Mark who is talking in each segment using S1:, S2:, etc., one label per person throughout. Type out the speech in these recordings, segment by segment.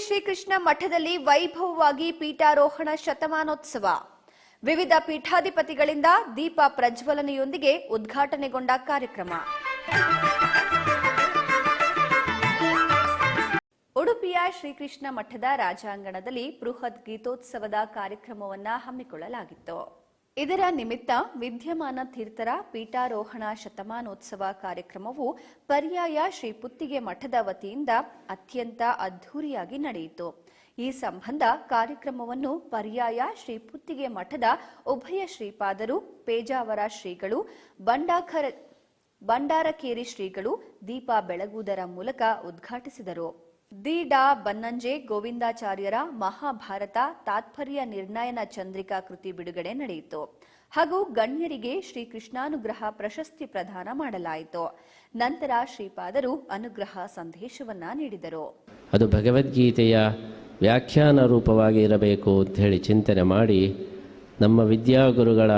S1: ಶ್ರೀಕೃಷ್ಣ ಮಠದಲ್ಲಿ ವೈಭವವಾಗಿ ಪೀಠಾರೋಹಣ ಶತಮಾನೋತ್ಸವ. ವಿವಿಧ ಪೀಠಾಧಿಪತಿಗಳಿಂದ ದೀಪ ಪ್ರಜ್ವಲನೆಯೊಂದಿಗೆ ಉದ್ಘಾಟನೆಗೊಂಡ ಕಾರ್ಯಕ್ರಮ. ಉಡುಪಿಯ ಶ್ರೀಕೃಷ್ಣ ಮಠದ ರಾಜಾಂಗಣದಲ್ಲಿ ಬೃಹತ್ ಗೀತೋತ್ಸವದ ಕಾರ್ಯಕ್ರಮವನ್ನು ಹಮ್ಮಿಕೊಳ್ಳಲಾಗಿತ್ತು. ಇದರ ನಿಮಿತ್ತ ವಿದ್ಯಮಾನ ತೀರ್ಥರ ಪೀಠಾರೋಹಣ ಶತಮಾನೋತ್ಸವ ಕಾರ್ಯಕ್ರಮವು ಪರ್ಯಾಯ ಶ್ರೀ ಪುತ್ತಿಗೆ ಮಠದ ವತಿಯಿಂದ ಅತ್ಯಂತ ಅದ್ಧೂರಿಯಾಗಿ ನಡೆಯಿತು. ಈ ಸಂಬಂಧ ಕಾರ್ಯಕ್ರಮವನ್ನು ಪರ್ಯಾಯ ಶ್ರೀ ಪುತ್ತಿಗೆ ಮಠದ ಉಭಯ ಶ್ರೀಪಾದರು, ಪೇಜಾವರ ಶ್ರೀಗಳು ಬಂಡಾಖರ ಬಂಡಾರಕೇರಿ ಶ್ರೀಗಳು ದೀಪ ಬೆಳಗುವುದರ ಮೂಲಕ ಉದ್ಘಾಟಿಸಿದರು. ದಿ ಡಾ ಬನ್ನಂಜೆ ಗೋವಿಂದಾಚಾರ್ಯರ ಮಹಾಭಾರತ ತಾತ್ಪರ್ಯ ನಿರ್ಣಯನ ಚಂದ್ರಿಕಾ ಕೃತಿ ಬಿಡುಗಡೆ ನಡೆಯಿತು. ಹಾಗೂ ಗಣ್ಯರಿಗೆ ಶ್ರೀ ಕೃಷ್ಣಾನುಗ್ರಹ ಪ್ರಶಸ್ತಿ ಪ್ರದಾನ ಮಾಡಲಾಯಿತು. ನಂತರ ಶ್ರೀಪಾದರು ಅನುಗ್ರಹ ಸಂದೇಶವನ್ನ ನೀಡಿದರು.
S2: ಅದು ಭಗವದ್ಗೀತೆಯ ವ್ಯಾಖ್ಯಾನ ರೂಪವಾಗಿ ಇರಬೇಕು ಅಂತ ಹೇಳಿ ಚಿಂತನೆ ಮಾಡಿ ನಮ್ಮ ವಿದ್ಯಾಗುರುಗಳ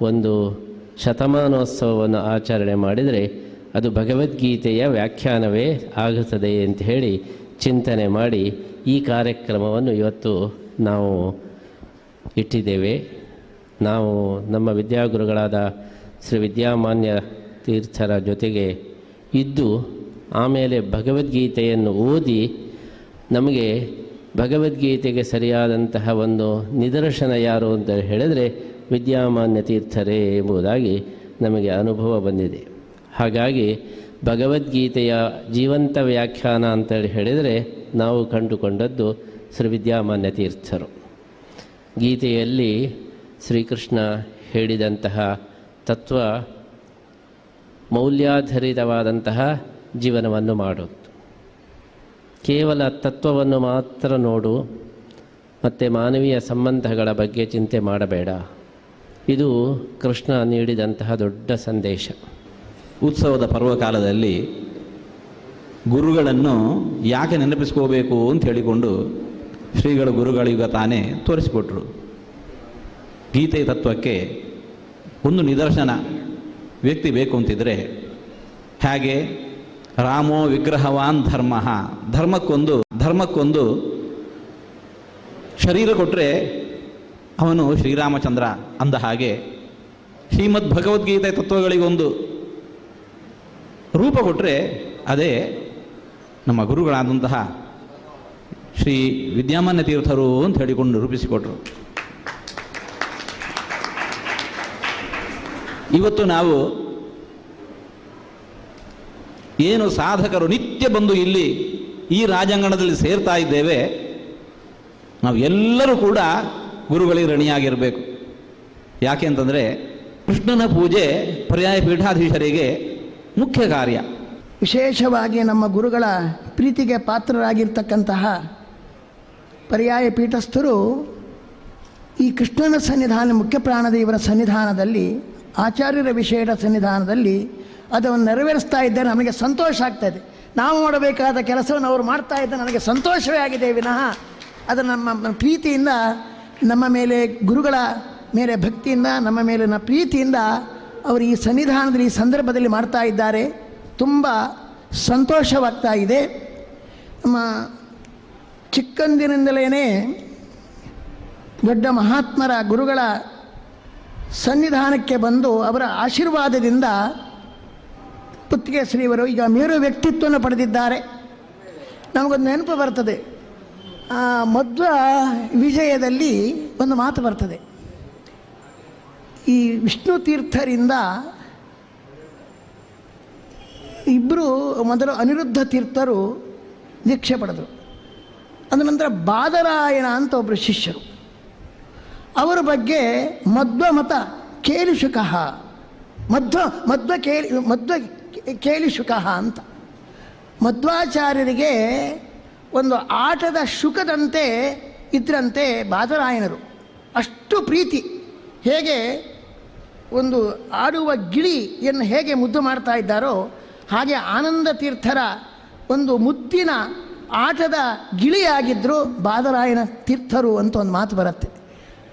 S2: ಒಂದು ಶತಮಾನೋತ್ಸವವನ್ನು ಆಚರಣೆ ಮಾಡಿದರೆ ಅದು ಭಗವದ್ಗೀತೆಯ ವ್ಯಾಖ್ಯಾನವೇ ಆಗುತ್ತದೆ ಅಂತ ಹೇಳಿ ಚಿಂತನೆ ಮಾಡಿ ಈ ಕಾರ್ಯಕ್ರಮವನ್ನು ಇವತ್ತು ನಾವು ಇಟ್ಟಿದ್ದೇವೆ. ನಾವು ನಮ್ಮ ವಿದ್ಯಾಗುರುಗಳಾದ ಶ್ರೀ ವಿದ್ಯಾಮಾನ್ಯ ತೀರ್ಥರ ಜೊತೆಗೆ ಇದ್ದು ಆಮೇಲೆ ಭಗವದ್ಗೀತೆಯನ್ನು ಓದಿ ನಮಗೆ ಭಗವದ್ಗೀತೆಗೆ ಸರಿಯಾದಂತಹ ಒಂದು ನಿದರ್ಶನ ಯಾರು ಅಂತ ಹೇಳಿದರೆ ವಿದ್ಯಾಮಾನ್ಯ ತೀರ್ಥರೇ ಎಂಬುದಾಗಿ ನಮಗೆ ಅನುಭವ ಬಂದಿದೆ. ಹಾಗಾಗಿ ಭಗವದ್ಗೀತೆಯ ಜೀವಂತ ವ್ಯಾಖ್ಯಾನ ಅಂತೇಳಿ ಹೇಳಿದರೆ ನಾವು ಕಂಡುಕೊಂಡದ್ದು ಶ್ರೀ ವಿದ್ಯಾಮಾನ್ಯ ತೀರ್ಥರು. ಗೀತೆಯಲ್ಲಿ ಶ್ರೀಕೃಷ್ಣ ಹೇಳಿದಂತಹ ತತ್ವ ಮೌಲ್ಯಾಧಾರಿತವಾದಂತಹ ಜೀವನವನ್ನು ಮಾಡೋದು ಕೇವಲ ತತ್ವವನ್ನು ಮಾತ್ರ ನೋಡು, ಮತ್ತು ಮಾನವೀಯ ಸಂಬಂಧಗಳ ಬಗ್ಗೆ ಚಿಂತೆ ಮಾಡಬೇಡ. ಇದು ಕೃಷ್ಣ ನೀಡಿದಂತಹ ದೊಡ್ಡ ಸಂದೇಶ.
S3: ಉತ್ಸವದ ಪರ್ವಕಾಲದಲ್ಲಿ ಗುರುಗಳನ್ನು ಯಾಕೆ ನೆನಪಿಸ್ಕೋಬೇಕು ಅಂತ ಹೇಳಿಕೊಂಡು ಶ್ರೀಗಳು ಗುರುಗಳಿಗ ತಾನೇ ತೋರಿಸಿಕೊಟ್ರು. ಗೀತೆ ತತ್ವಕ್ಕೆ ಒಂದು ನಿದರ್ಶನ ವ್ಯಕ್ತಿ ಬೇಕು ಅಂತಿದ್ರೆ ಹಾಗೆ? ರಾಮೋ ವಿಗ್ರಹವಾನ್ ಧರ್ಮ. ಧರ್ಮಕ್ಕೊಂದು ಧರ್ಮಕ್ಕೊಂದು ಶರೀರ ಕೊಟ್ಟರೆ ಅವನು ಶ್ರೀರಾಮಚಂದ್ರ ಅಂದ ಹಾಗೆ ಶ್ರೀಮದ್ ಭಗವದ್ಗೀತೆ ತತ್ವಗಳಿಗೊಂದು ರೂಪ ಕೊಟ್ಟರೆ ಅದೇ ನಮ್ಮ ಗುರುಗಳಾದಂತಹ ಶ್ರೀ ವಿದ್ಯಾಮಾನ್ಯ ತೀರ್ಥರು ಅಂತ ಹೇಳಿಕೊಂಡು ರೂಪಿಸಿಕೊಟ್ರು. ಇವತ್ತು ನಾವು ಏನು ಸಾಧಕರು ನಿತ್ಯ ಬಂದು ಇಲ್ಲಿ ಈ ರಾಜಾಂಗಣದಲ್ಲಿ ಸೇರ್ತಾ ಇದ್ದೇವೆ, ನಾವು ಎಲ್ಲರೂ ಕೂಡ ಗುರುಗಳಿಗೆ ಋಣಿಯಾಗಿರಬೇಕು. ಯಾಕೆ ಅಂತಂದರೆ ಕೃಷ್ಣನ ಪೂಜೆ ಪರ್ಯಾಯ ಪೀಠಾಧೀಶರಿಗೆ ಮುಖ್ಯ ಕಾರ್ಯ.
S4: ವಿಶೇಷವಾಗಿ ನಮ್ಮ ಗುರುಗಳ ಪ್ರೀತಿಗೆ ಪಾತ್ರರಾಗಿರ್ತಕ್ಕಂತಹ ಪರ್ಯಾಯ ಪೀಠಸ್ಥರು ಈ ಕೃಷ್ಣನ ಸನ್ನಿಧಾನ, ಮುಖ್ಯ ಪ್ರಾಣದೇವರ ಸನ್ನಿಧಾನದಲ್ಲಿ, ಆಚಾರ್ಯರ ವಿಷಯದ ಸನ್ನಿಧಾನದಲ್ಲಿ ಅದನ್ನು ನೆರವೇರಿಸ್ತಾ ಇದ್ದರೆ. ನಮಗೆ ಸಂತೋಷ ಆಗ್ತದೆ ನಾವು ಮಾಡಬೇಕಾದ ಕೆಲಸವನ್ನು ಅವರು ಮಾಡ್ತಾ ಇದ್ದ ನನಗೆ ಸಂತೋಷವೇ ಆಗಿದೆ. ವಿನಃ ಅದು ನಮ್ಮ ಪ್ರೀತಿಯಿಂದ, ನಮ್ಮ ಮೇಲೆ ಗುರುಗಳ ಮೇಲೆ ಭಕ್ತಿಯಿಂದ, ನಮ್ಮ ಮೇಲಿನ ಪ್ರೀತಿಯಿಂದ ಅವರು ಈ ಸನ್ನಿಧಾನದಲ್ಲಿ ಈ ಸಂದರ್ಭದಲ್ಲಿ ಮಾಡ್ತಾ ಇದ್ದಾರೆ. ತುಂಬ ಸಂತೋಷವಾಗ್ತಾ ಇದೆ. ನಮ್ಮ ಚಿಕ್ಕಂದಿನಿಂದಲೇ ದೊಡ್ಡ ಮಹಾತ್ಮರ ಗುರುಗಳ ಸನ್ನಿಧಾನಕ್ಕೆ ಬಂದು ಅವರ ಆಶೀರ್ವಾದದಿಂದ ಪುತ್ತಿಗೆ ಶ್ರೀವರು ಈಗ ಮೇರು ವ್ಯಕ್ತಿತ್ವವನ್ನು ಪಡೆದಿದ್ದಾರೆ. ನಮಗೊಂದು ನೆನಪು ಬರ್ತದೆ. ಮಧ್ವ ವಿಜಯದಲ್ಲಿ ಒಂದು ಮಾತು ಬರ್ತದೆ. ಈ ವಿಷ್ಣು ತೀರ್ಥರಿಂದ ಇಬ್ಬರು ಮೊದಲು ಅನಿರುದ್ಧ ತೀರ್ಥರು ದೀಕ್ಷೆ ಪಡೆದರು. ಅದ ನಂತರ ಬಾದರಾಯಣ ಅಂತ ಒಬ್ಬರು ಶಿಷ್ಯರು. ಅವರ ಬಗ್ಗೆ ಮಧ್ವಮತ ಮತ ಕೇಲಿಶುಕ. ಮಧ್ವ ಮಧ್ವ ಕೇಳಿ, ಮಧ್ವ ಕೇಲಿಶುಕ ಅಂತ. ಮಧ್ವಾಚಾರ್ಯರಿಗೆ ಒಂದು ಆಟದ ಶುಕದಂತೆ ಇದ್ರಂತೆ ಬಾದರಾಯಣರು. ಅಷ್ಟು ಪ್ರೀತಿ. ಹೇಗೆ? ಒಂದು ಆಡುವ ಗಿಳಿಯನ್ನು ಹೇಗೆ ಮುದ್ದು ಮಾಡ್ತಾ ಇದ್ದಾರೋ ಹಾಗೆ ಆನಂದ ತೀರ್ಥರ ಒಂದು ಮುದ್ದಿನ ಆಟದ ಗಿಳಿಯಾಗಿದ್ದರು ಬಾದರಾಯನ ತೀರ್ಥರು ಅಂತ ಒಂದು ಮಾತು ಬರುತ್ತೆ.